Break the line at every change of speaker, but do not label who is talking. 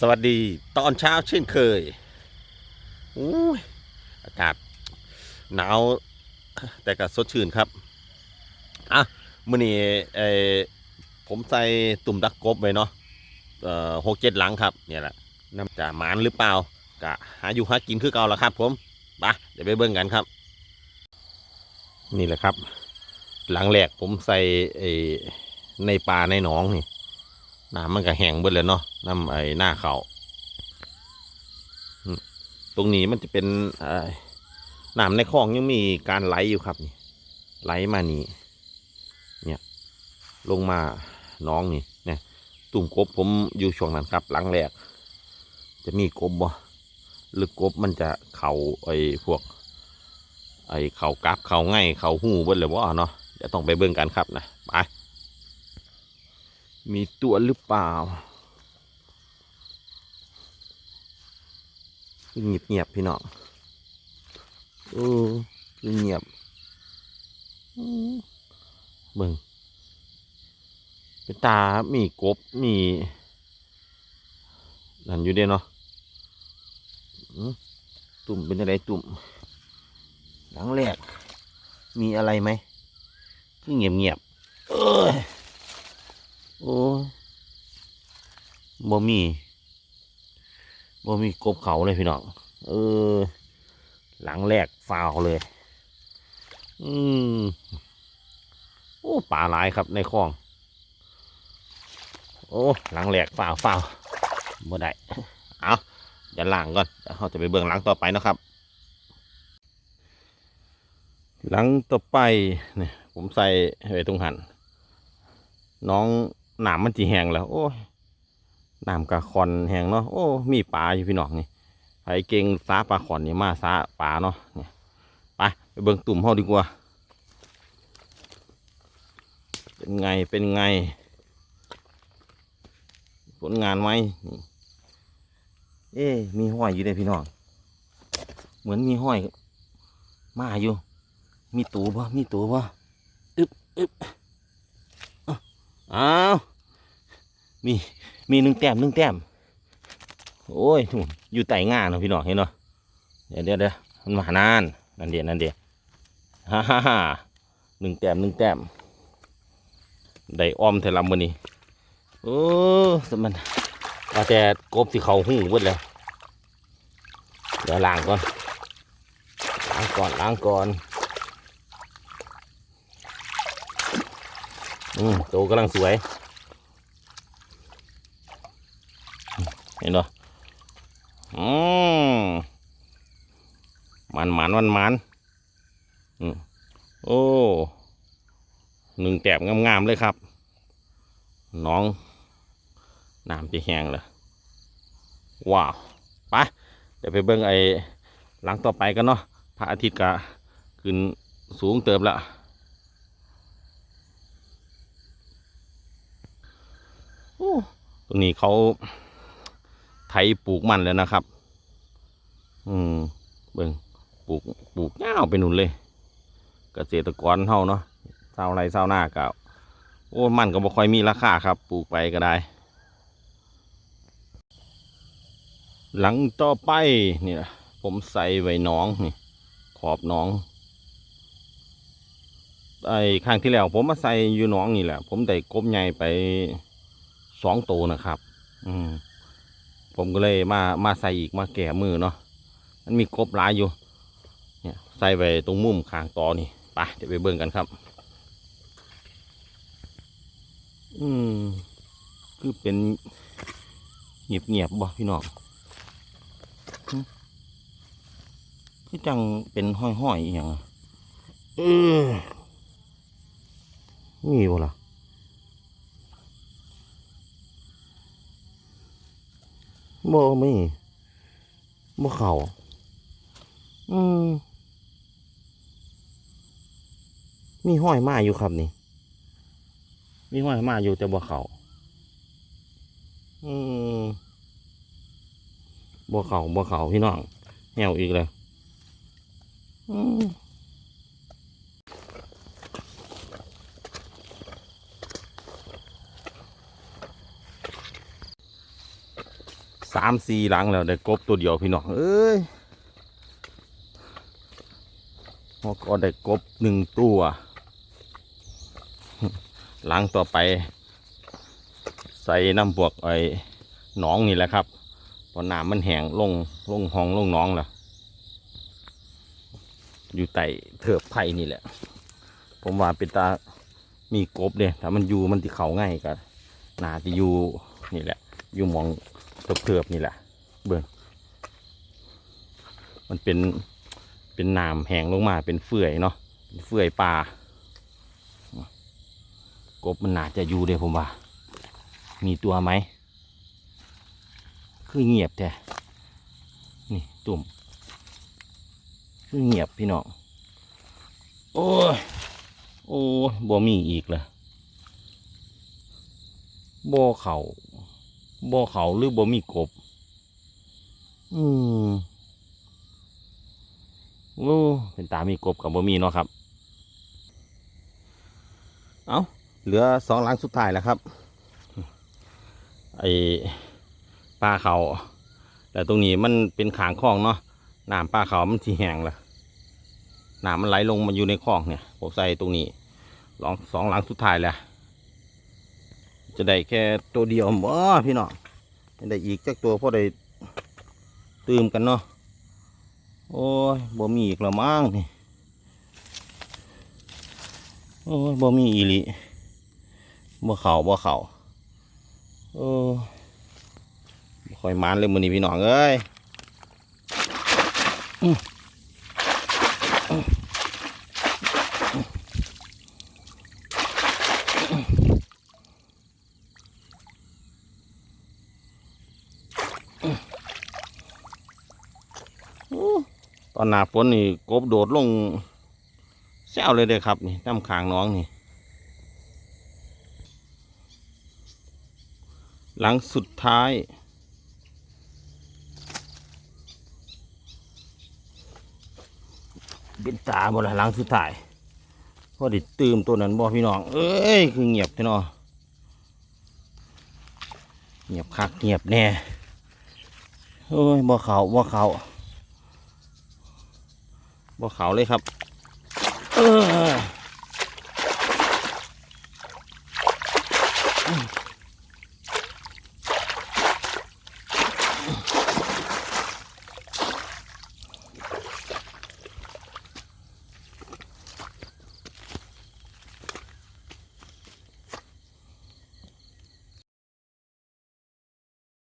สวัสดีตอนเช้าเช่นเคยอุ้ยอากาศหนาวแต่ก็สดชื่นครับ อะมื่อนี้เอผมใส่ตุ่มดักกบไว้เนาะเอ่อหกเจ็ดหลังครับ เนี่ยแหละน้ำจะหมานหรือเปล่ากะหาอยู่หากินคือเก่าและครับ ผมไปเดี๋ยวไปเบิ่งกันครับ นี่แหละครับ หลังแรกผมใส่ไอในปลาในหนองนี่ น้ำมันก็แห้งเบิดเลยเนาะน้ำไอ้หน้าเขาตรงนี้มันจะเป็นน้ำในคลองยังมีการไหลอยู่ครับนี่ไหลมานี่เนี่ยลงมาน้องนี่เนี่ยตุ่มกบผมอยู่ช่วงนั้นครับ หลังแรก จะมีกบบ่หรือกบมันจะเข่าไอ้พวก ไอ้เข่ากับเข่าง่ายเข่าหูเบิดเลยว่าเนาะเดี๋ยวต้องไปเบิ่งกันครับนะไป มีตัวหรือเปล่าเงียบเงียบๆพี่น้องเออเงียบเบิ่งเป็นตา มีกบ มีนั่นอยู่เด้เนาะตุ่มเป็นอะไรตุ่ม หลังแรก มีอะไรไหมคือเงียบเงียบๆเอ้ย โอ้บ่มีบ่มีกบเขาเลยพี่น้อง เออ หลังแรกฟาวเลย อืมโอ้ป่าหลายครับในคลอง โอ้ หลังแรกฟาวฟาวบ่ได้ เอาอย่าล่างก่อนเราจะไปเบื้องหลังต่อไปนะครับ หลังต่อไปเนี่ยผมใส่ไว้ตรงหัน น้อง หนามมันจีแหงแล้ว โอ้ยหนามกะคอนแหงเนาะ โอ้ มีปลาอยู่พี่น้องนี่ไผเก่งซาปลาขอนนี่มาซาปลาเนาะ เนี่ย ไปไปเบิ่งตุ่มเฮาดีกว่า เป็นไง เป็นไง ผลงานไหมนี่เอ๊มีห้อยอยู่เลยพี่น้อง เหมือนมีห้อยมาอยู่ มีตูบ่มีตูบ่อึบอึบอ้าว มีมีหนึ่งแต้มหนึ่งแต้มโอ้ยนู่นอยู่ไต่ง่าเนาะพี่น้องเห็นเนาะเดี๋ยวเดี๋ยวเดี๋ยวมันมานานนั่นเดียวนั่นเดียวฮ่าฮ่าฮ่าหนึ่งแต้มหนึ่งแต้มได้ออมเทลำมือนี้โอ้สมันว่าแต่กบที่เขาหูเบิดแล้วเดี๋ยวล้างก่อนล้างก่อนล้างก่อนอืมโตกำลังสวย เห็นเหออืมมันมันมันมันอืมโอ้หนึ่งแต้มงามๆเลยครับ น้องน้ำที่แห้งเลยว้าวไปเดี๋ยวไปเบิ่งไอ้หลังต่อไปกันเนาะพระอาทิตย์ก็ขึ้นสูงเติบล้วโอ้ตรงนี้เขา ไถปลูกมันแล้วนะครับ อืมเบิ่งปลูกปลูกยาไปนู่นเลยเกษตรกรเฮาเนาะชาไร่ชาวนาก็โอ้มันก็บ่ค่อยมีราคาครับ ปลูกไปก็ได้ หลังต่อไปเนี่ยผมใส่ไว้หน้องนี่ขอบหน้องไอ้ครั้งที่แล้วผมมาใส่อยู่หน้องนี่แหละ ผมได้กบใหญ่ไปสองตัวนะครับ อืม ผมก็เลยมามาใส่อีกมาแก่มือเนาะมันมีกบหลายอยู่เนี่ยใส่ไว้ตรงมุมข้างตอนี่ไปเดี๋ยวไปเบิ่งกันครับ อืมคือเป็นเงียบเงียบๆบ่พี่น้องคือจังเป็นห้อยๆอหย่างอะเออมีบ่ล่ะ บ่มีบ่เข่าอืมมีห้อยมาอยู่ครับนี่ มีห้อยมาอยู่แต่บ่เข่าอืมบ่เข่าบ่เข่าพี่น้องแหวอีกเลยอืม สามสี่หลังแล้วได้กบตัวเดียวพี่น้องเอ้ยเราก็ได้กบหนึ่งตัว หลังต่อไป ใส่น้ำบวกไอ้หนองนี่แหละครับเพอน้ำมันแห้งลงลงห้องลงหน้องแล้วอยู่ใต้เถือบไผ่นี่แหละ ผมว่าเป็นตามีกบเด้ถ้ามันอยู่มันติเขาง่ายก็น่าจะอยู่นี่แหละ อยู่มอง เถือบๆนี่แหละเบิ่งมันเป็นเป็นน้ำแห้งลงมาเป็นเฟื่อยเนาะเป็นเฟื่อยปลากบมันน่าจะอยู่เด้ผมว่า มีตัวไหม คือเงียบแท้นี่ตุ่ม คือเงียบพี่น้อง โอ้ย โอ้บ่มีอีกเลยบ่เขา บ่เขาหรือบ่มีกบ อืมโอ้เป็นตามีกบกับบ่มีเนาะครับ เอาเหลือสองหลังสุดท้ายแล้วครับไอ้ปลาเขาแต่ตรงนี้มันเป็นขางคลองเนาะน้ำปลาเขามันที่แห้งละน้ำมันไหลลงมาอยู่ในคลองเนี่ยผมใส่ตรงนี้ลองสองหลังสุดท้ายแล้ว จะได้แค่ตัวเดียวบ่พี่น้องจะได้อีกจักตัวพอได้ตื่มกันเนาะโอ้ยบ่มีอีกล้วมั้งนี่โอ้ยบ่มีอีลิบ่เข่าบ่เข่าโอ้บ่ค่อยมานเลยมือนี้พี่น้องเอ้ยอื้ออื้ออื้อ ตอนหนาฝนนี่กบโดดลงแซวเลยเด้ครับนี่น้ำขางน้องนี่ หลังสุดท้ายเป็นตาบ่ละหลังสุดท้ายพอดิตื่มตัวนั้นบ่พี่น้อง เอ้ย คือเงียบพี่น้องเงียบคักเงียบแน่โอ้ยบ่เขาบ่เขา บ่เขาเลยครับ เออ